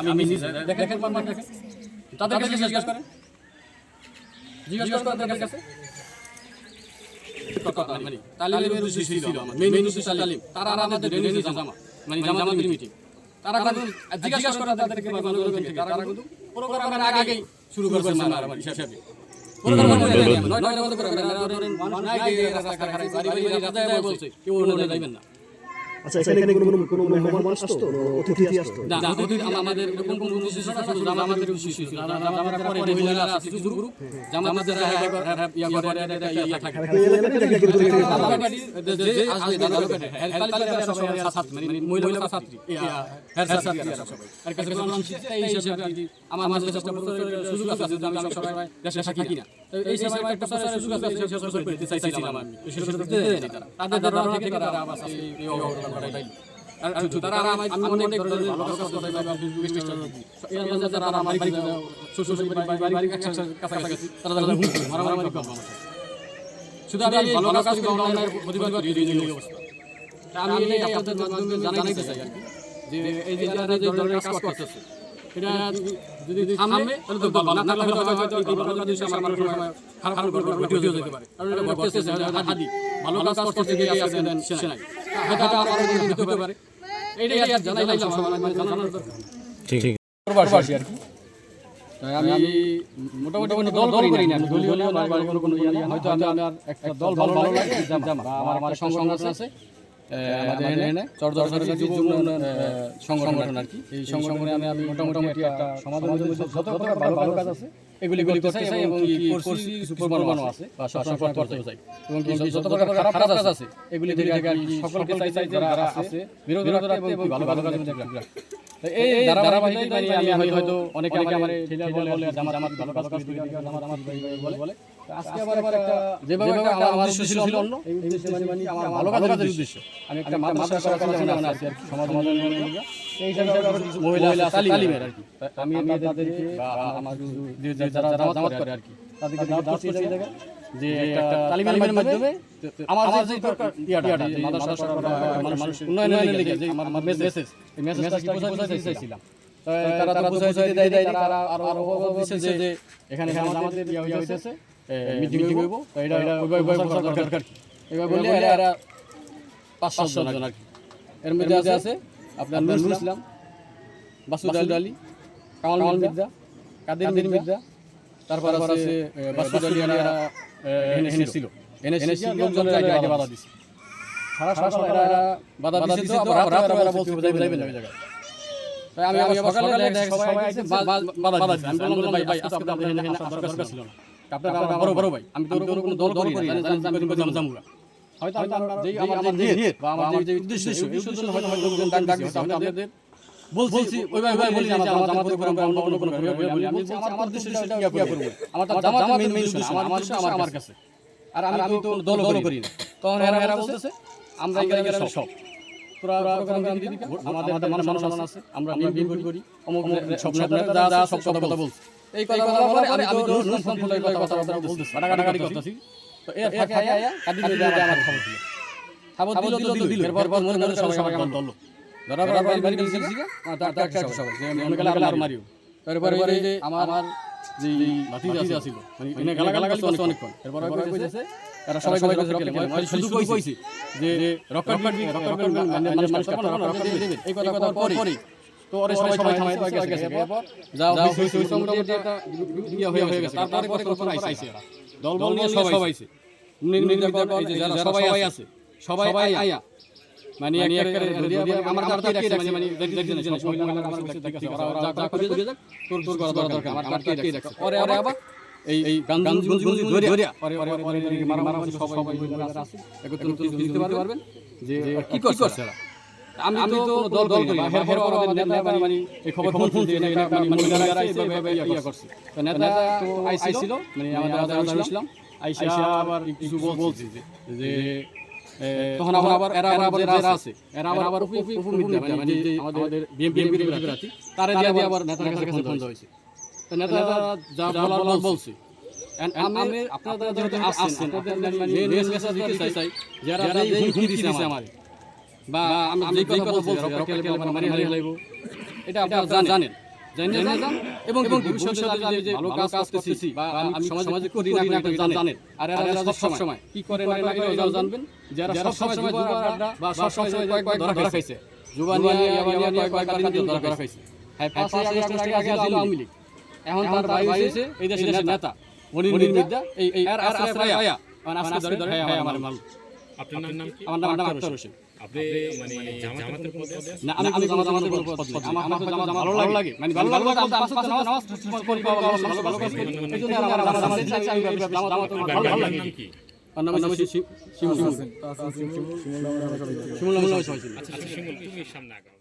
আমি তাদের কাছে। জিজ্ঞাসা করেন। জিজ্ঞাসা করেন তাদের কাছে। মানে তারা আমাদের জামা। মানে জামাতের মিটিং তারা কিন্তু জিজ্ঞাসা করে তাদেরকে তারা কিন্তু প্রোগ্রামের আগেই শুরু করবে মারামারি হিসাবে নয় নয় করে ধরেন রাস্তা খারাপ বাড়ি বাড়ি রাস্তায় বলছে কেউ অন্য না। আচ্ছা এখানে কোনো কোনো মেহমান আসতো? অতিথি আসতো? না অতিথি আমাদের এরকম কোনো উদ্দেশ্য না জামাতের উদ্দেশ্য ছিল। জামাতের পরে মহিলারা আছে গ্রুপ জামাতের ইয়া করে ইয়া থাকে। এই এলাকাতে নাকি একজন করে থেকে যে আসবে তালিকাটা তালিকাটা সবাই ছাত্র মানে মহিলা ছাত্রী। হ্যাঁ ছাত্রী সবাই। আর কাছে কোনো এই হিসাবে আমার মাঝে চেষ্টা করতে সুযোগ আছে যদি আমি সবাই দেশে থাকি না। তো এই সময় একটা সুযোগ আছে শেষ করে দিতে চাইছিলাম আমি সুযোগ দিতে দেয়নি তারা তাদের ধারণা থেকে তারা আবার এই অবহেলা করাই আর আর তারা আমি অনেক ধরনের ভালো কাজ করতে পারি। এই আন্দাজে তারা আমার বাড়ি শ্বশুর বাড়ি বাড়ি কাছাকাছি তারা তারা মারামারি করবে শুধু আমি ভালো কাজ করি অন্যায়ের প্রতিবাদ করি এই এই অবস্থা আমি আপনাদের মাধ্যমে জানাইতে চাই আর কি। যে এই যে যারা যে ধরনের কাজ করতেছে। এটা যদি থামে তাহলে তো ভালো। না থাকলে হয়তো হয়তো এই ভালো কাজ আমার কোনো সময় খারাপ খারাপ করে ঘটেও যেতে পারে। কারণ এটা ঘটতেছে এটা ভালো কাজ করতে গিয়ে অ্যাক্সিডেন্ট সে নাই। এটা আমার হতে পারে। এইটাই আর জানাইলাম সবার জানানোর দরকার। ঠিক ঠিক। প্রবাসী আর কি। আমি মোটামুটি কোনো দল করি না। আমি দলীয় দলীয় নয় কোনো কোনো হয়তো আমি আমার একটা দল ভালো ভালো লাগে জামা। আমার আমার সংগঠন আছে। আমাদের এখানে চরদরকারি যুব উন্নয়ন সংগঠন আর কি। এই সংগঠনে আমি মোটামুটি একটা সমাজের মধ্যে যত ভালো কাজ আছে এগুলি এগুলি করতে চাই এবং কি করছি কিছু প্রমাণও আছে বা সবসময় করতে চাই। এবং যত প্রকার খারাপ কাজ আছে এগুলি থেকে কি সকলকে চাই চাই যারা আছে বিরোধী রাখতে এবং ভালো ভালো মধ্যে রাখতে এই এই ধারাবাহিকতায় মানে আমি হয়তো অনেকে অনেকে আমার ঠেলা বলে বলে জামা জামা ভালো কাজ কাজ করি জামা জামা বলে। বলে। আজকে আবার আবার একটা যেভাবে একটা আমার উদ্দেশ্য ছিল অন্য এই উদ্দেশ্যে মানে মানে আমার ভালো কাজের উদ্দেশ্য? আমি একটা মাদ্রাসা করার ভাবনা আছে আর কি সমাজ মহিলা তালিমের আর কি। আমি মেয়েদেরকে বা আমার যে যে যারা জামাত করে আর কি তাদেরকে দাওয়াত করছি এই যে একটা তালিমের মাধ্যমে আমার যে ইয়াটা মাদ্রাসা মানুষ উন্নয়নের লিগে যে আমার মেসেজ এই মেসেজটা বোঝাতে চাইছিলাম। তারা তারা বুঝাই বুঝাই দেয় দেয় তারা আরও আরও বলছে যে যে এখানে এখানে আমাদের ইয়া হইতেছে মিটিং হইব। তো এটা এটা দরকার কি এভাবে এরা এরা পাঁচ আর কি? এর মধ্যে আছে আপনার নুরুল ইসলাম বাসুদ আলী কামাল মির্জা কাদের মির্জা তারপর আছে বাসুদ আলী ছিল এনে লোকজনের বাধা দিছে সারা সারা সময় এরা বাধা দিছে তো আবার রাতে এরা বলছে তাই আমি সকালে দেখ সবাই আইছে বাধা দিছে আমি বললাম ভাই ভাই আজকে তো আপনাদের এখানে আসার দরকার ছিল না আপনারা বড় বড় ভাই আমি তো কোনো দল করি না জানেন আমি জাম জামুগা হয়তো আপনাদের বলছি ওইভাবে ওইভাবে বলি আমার জামাত জামাত করে কোনো কোনো বলি আমি আমার উদ্দেশ্য সেটা কি করব? আমার জামাত মেইন মেইন উদ্দেশ্য আমার আমার আমার কাছে। আর আমি তো দল দল করি না। তখন এরা এরা বলতেছে আমরা সব। পুরা প্রোগ্রাম দিবি? আমাদের আমাদের মানুষ আছে আমরা বিএনপি করি অমুক সব সব কথা কথা এই কথা বলার পরে আমি তো কথা কথা বলতেছি কাটাকাটি করতেছি এর ফাঁকে আয়া কাটি দিয়ে আমার খবর দিল খবর দিল তো দিল এরপর পর মনে মনে সবাই সবাই আমার দল ধরা ধরা বাড়ি বাড়ি গেছি গা তার তার একটা সবাই মনে গেল আর মারিও তারপরে পরে যে আমার আমার যে ভাতিজা ছিল মানে গালা গালা গালা করছে অনেকক্ষণ এরপরে পরে কইছে তারা সবাই সবাই রকেট মানে শুধু কইছে যে রকেট মারবি রকেট মানে মানুষ কাপড় রকেট দিবে এই কথা পরে তো ওরে সবাই সবাই থামাই তো গেছে এরপর যাও হইছে হইছে মোটামুটি একটা ইয়া হয়ে গেছে তারপরে পরে কখন আইছে এরা দল বল নিয়ে সবাই আইছে এই যে যারা সবাই আছে সবাই আয়া মানে আমার কাছে রাখছে মানে মানে দেখতে দেখতে সবাই মহিলা আমার কাছে দেখতে ওরা ওরা যা করে দিয়ে যাক তোর তোর করা দরকার আমার কাছে রাখছে পরে পরে আবার এই এই গান গান গুঞ্জি গুঞ্জি ধরিয়া পরে পরে পরে মারা মারা সবাই সবাই আছে একত্রিত বুঝতে পারবেন যে কি করছে এরা আমি আমি তো দল দল করি হের হের আমাদের নেতা মানে মানে এই খবর ফোন ফোন দিয়ে এটা মানে মহিলারা এইভাবে ইয়া করছে। তো নেতা তো আইছিল মানে আমাদের আজাদ ইসলাম? আইসা আবার কিছু বলছি যে যে তখন আবার আবার এরা আবার যারা আছে এরা আবার আবার উপু উপু মানে যে আমাদের বিএমপি এমপি প্রার্থী তারা দিয়ে দিয়ে আবার নেতার কাছে ফোন হয়েছে। তো নেতা যা বলার বলছে। আমি আপনারা যেহেতু আসছেন আপনাদের মানে মেসেজ দিতে চাই যারা হুমকি দিছে আমার বা আমি যে কথা বলছি রকেট টেলিফোন মারি হারি হারাইবো এটা আপনারা জানেন। জানেন। জানেন? এবং এবং ভবিষ্যতে আমি যে ভালো কাজ করতেছি বা আমি সমাজে করি না এটা জানেন। আর এরা সব সময়। কি করে না করে এটাও জানবেন? যারা সব সময় বা সব সময় কয়েকবার ধরা খাইছে। যুবানিয়া ইয়াবানিয়া কয়েকবার দিন ধরা খাইছে। হ্যাঁ পাঁচই আগস্টের আগে ছিল আওয়ামী লীগ। এখন তার ভাই হয়েছে এই দেশের নেতা। মনির মির্জা। এই আর আশ্রয় আয়া মানে আজকে ধরে আমার মাল আপনার নাম কি? আমার নাম আক্তার হোসেন আপনি মানে জামাতের পদে আছেন? না আমি জামাতের পদে পদ আমার আমার জামা জামা ভালো লাগে। মানে ভালো লাগে বলতে আমি পাঁচ ওয়াক্ত নামাজ নামাজ পড়ি ভালো ভালো ভালো ভালো কাজ করি এই জন্য আমার আমার জামা দিচ্ছে আমি জামা জামা ভালো ভালো আপনার লাগে। নাম কি? আর নাম নাম শিমুল। শিমুল। শিমুল শিমুল আচ্ছা শিমুল তুমি সামনে আগাও।